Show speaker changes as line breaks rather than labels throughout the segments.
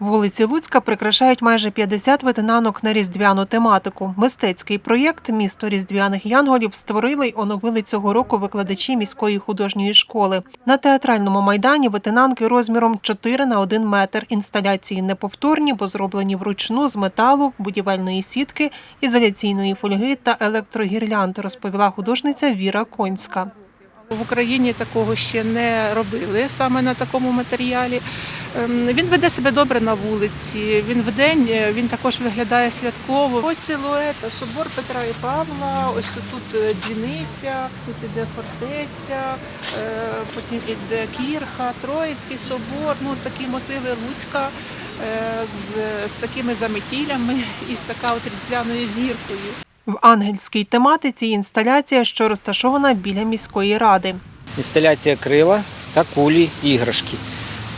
Вулиці Луцька прикрашають майже 50 витинанок на різдвяну тематику. Мистецький проєкт Місто різдвяних янголів створили й оновили цього року викладачі міської художньої школи. На театральному майдані витинанки розміром 4 на 1 метр. Інсталяції неповторні, бо зроблені вручну з металу, будівельної сітки, ізоляційної фольги та електрогірлянд, розповіла художниця Віра Конська.
В Україні такого ще не робили саме на такому матеріалі. Ем, Він веде себе добре на вулиці. Він вдень е, він також виглядає святково. Ось силует, собор Петра і Павла. Ось тут е, дзвіниця, тут іде фортеця, е, потім іде кірха, Троїцький собор. Ну такі мотиви Луцька з, з такими заметілями і з така от різдвяною зіркою.
В ангельській тематиці інсталяція, що розташована біля міської ради.
інсталяція крила та кулі іграшки.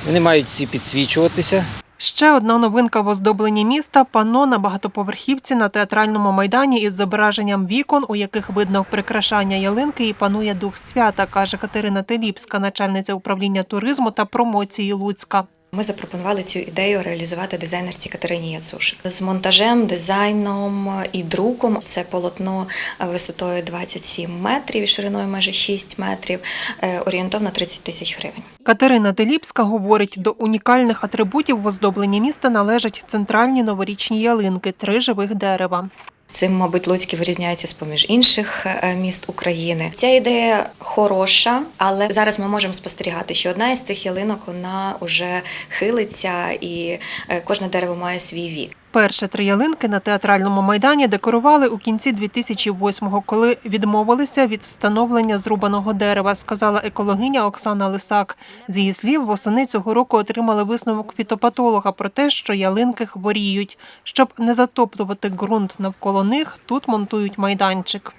Вони мають всі підсвічуватися.
Ще одна новинка в оздобленні міста панно на багатоповерхівці на театральному майдані із зображенням вікон, у яких видно прикрашання ялинки і панує дух свята, каже Катерина Теліпська, начальниця управління туризму та промоції Луцька.
Ми запропонували цю ідею реалізувати дизайнерці Катерині Яцушик з монтажем, дизайном і друком. Це полотно висотою 27 метрів і шириною майже 6 метрів, е, орієнтовно 30 тисяч гривень.
Катерина Теліпська говорить, до унікальних атрибутів в оздобленні міста належать центральні новорічні ялинки, три живих дерева.
Цим, мабуть, Луцьк вирізняється з поміж інших е, міст України. Ця ідея хороша, але зараз ми можемо спостерігати, що одна із цих ялинок вона вже хилиться, і е, кожне дерево має свій вік.
Перші три ялинки на театральному майдані декорували у кінці 2008-го, коли відмовилися від встановлення зрубаного дерева, сказала екологиня Оксана Лисак. З її слів, восени цього року отримали висновок фітопатолога про те, що ялинки хворіють. Щоб не затоплювати ґрунт навколо них, тут монтують майданчик.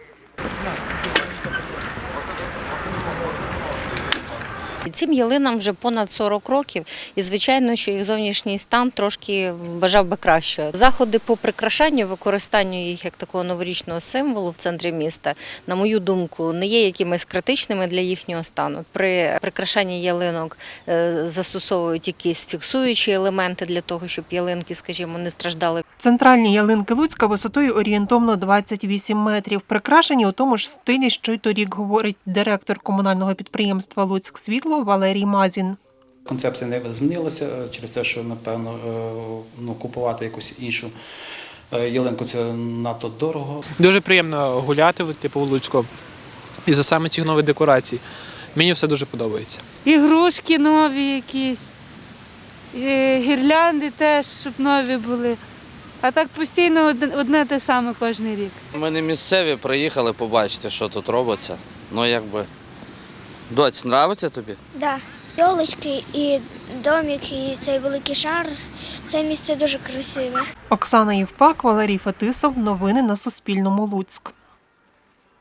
Цим ялинам вже понад 40 років, і звичайно, що їх зовнішній стан трошки бажав би кращого. Заходи по прикрашанню, використанню їх як такого новорічного символу в центрі міста, на мою думку, не є якимись критичними для їхнього стану. При прикрашанні ялинок е, застосовують якісь фіксуючі елементи для того, щоб ялинки, скажімо, не страждали
Центральні ялинки Луцька висотою орієнтовно 28 метрів. Прикрашені у тому ж стилі, що й торік, говорить директор комунального підприємства Луцьк Світло Валерій Мазін.
Концепція не змінилася через те, що напевно е, ну, купувати якусь іншу е, ялинку це надто дорого.
Дуже приємно гуляти типу, Луцьку і за саме цих нових декорацій. Мені все дуже подобається.
ігрушки нові якісь, е, гірлянди теж, щоб нові були. А так постійно одне, одне те саме кожен рік.
Ми не місцеві, приїхали побачити, що тут робиться. Ну якби. Доць, нравиться тобі?
Да. Йолочки і домик, і цей великий шар. Це місце дуже красиве.
Оксана Євпак, Валерій Фетисов. Новини на Суспільному. Луцьк.